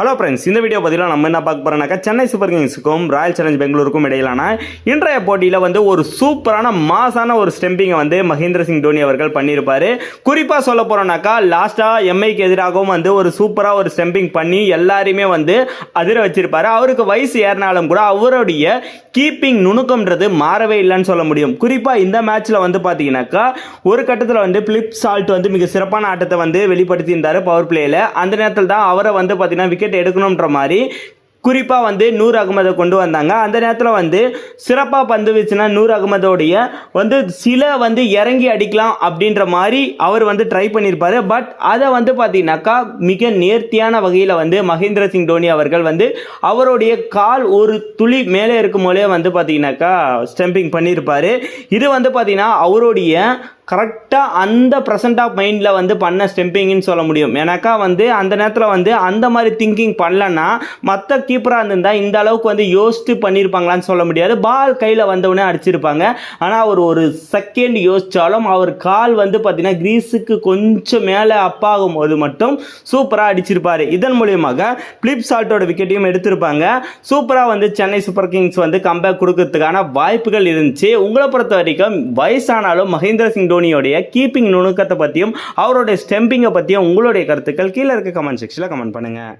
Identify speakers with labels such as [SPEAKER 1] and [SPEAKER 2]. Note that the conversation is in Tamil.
[SPEAKER 1] ஹலோ ஃப்ரெண்ட்ஸ் இந்த வீடியோ பதிலாக நம்ம என்ன பார்க்க போகிறோம்னாக்கா சென்னை சூப்பர் கிங்ஸுக்கும் ராயல் சேலஞ்ச் பெங்களூருக்கும் இடையிலான இன்றைய போட்டியில் வந்து ஒரு சூப்பரான மாசான ஒரு ஸ்டெம்பிங்கை வந்து மகேந்திர சிங் தோனி அவர்கள் பண்ணியிருப்பார். குறிப்பாக சொல்ல போகிறோம்னாக்கா லாஸ்ட்டாக எம்ஐக்கு எதிராகவும் வந்து ஒரு சூப்பராக ஒரு ஸ்டெம்பிங் பண்ணி எல்லாரையுமே வந்து அதிர வச்சிருப்பார். அவருக்கு வயசு ஏறினாலும் கூட அவருடைய கீப்பிங் நுணுக்கம்ன்றது மாறவே இல்லைன்னு சொல்ல முடியும். குறிப்பாக இந்த மேட்ச்சில் வந்து பார்த்தீங்கன்னாக்கா ஒரு கட்டத்தில் வந்து பிலிப் சால்ட் வந்து மிக சிறப்பான ஆட்டத்தை வந்து வெளிப்படுத்தியிருந்தார் பவர் பிளேயில் அந்த நேரத்தில் தான் அவரை வந்து பார்த்தீங்கன்னா விக்கெட் எடுக்கணுன்ற மாதிரி குறிப்பாக வந்து நூர் அகமதை கொண்டு வந்தாங்க. அந்த நேரத்தில் வந்து சிறப்பாக பந்து வீச்சுனா நூர் அகமதோடைய வந்து சில வந்து இறங்கி அடிக்கலாம் அப்படின்ற மாதிரி அவர் வந்து ட்ரை பண்ணியிருப்பார் பட் அதை வந்து பார்த்தீங்கன்னாக்கா மிக நேர்த்தியான வகையில் வந்து மகேந்திர சிங் தோனி அவர்கள் வந்து அவருடைய கால் ஒரு துளி மேலே இருக்கும் போலே வந்து பார்த்தீங்கன்னாக்கா ஸ்டம்பிங் பண்ணியிருப்பார் இது வந்து பார்த்தீங்கன்னா அவருடைய கரெக்டாக அந்த ப்ரெசன்ட் ஆஃப் மைண்டில் வந்து பண்ண ஸ்டெம்பிங்னு சொல்ல முடியும். எனக்கா வந்து அந்த நேரத்தில் வந்து அந்த மாதிரி திங்கிங் பண்ணலன்னா மற்ற கீப்பராக இருந்திருந்தால் இந்த அளவுக்கு வந்து யோசித்து பண்ணியிருப்பாங்களான்னு சொல்ல முடியாது. பால் கையில் வந்தவுடனே அடிச்சிருப்பாங்க. ஆனால் அவர் ஒரு செகண்ட் யோசித்தாலும் அவர் கால் வந்து பார்த்தீங்கன்னா கிரீஸுக்கு கொஞ்சம் மேலே அப்பாகும் போது மட்டும் சூப்பராக அடிச்சிருப்பார். இதன் மூலியமாக பிலிப் சால்ட்டோட விக்கெட்டையும் எடுத்திருப்பாங்க. சூப்பராக வந்து சென்னை சூப்பர் கிங்ஸ் வந்து கம்பேக் கொடுக்கறதுக்கான வாய்ப்புகள் இருந்துச்சு. உங்களை பொறுத்த வரைக்கும் வயசானாலும் மகேந்திர சிங் தோனியோடைய கீப்பிங் நுணுக்கத்தை பற்றியும் அவருடைய ஸ்டெம்பிங்கை பற்றியும் உங்களுடைய கருத்துக்கள் கீழே இருக்க கமெண்ட் செக்ஷனில் கமெண்ட் பண்ணுங்கள்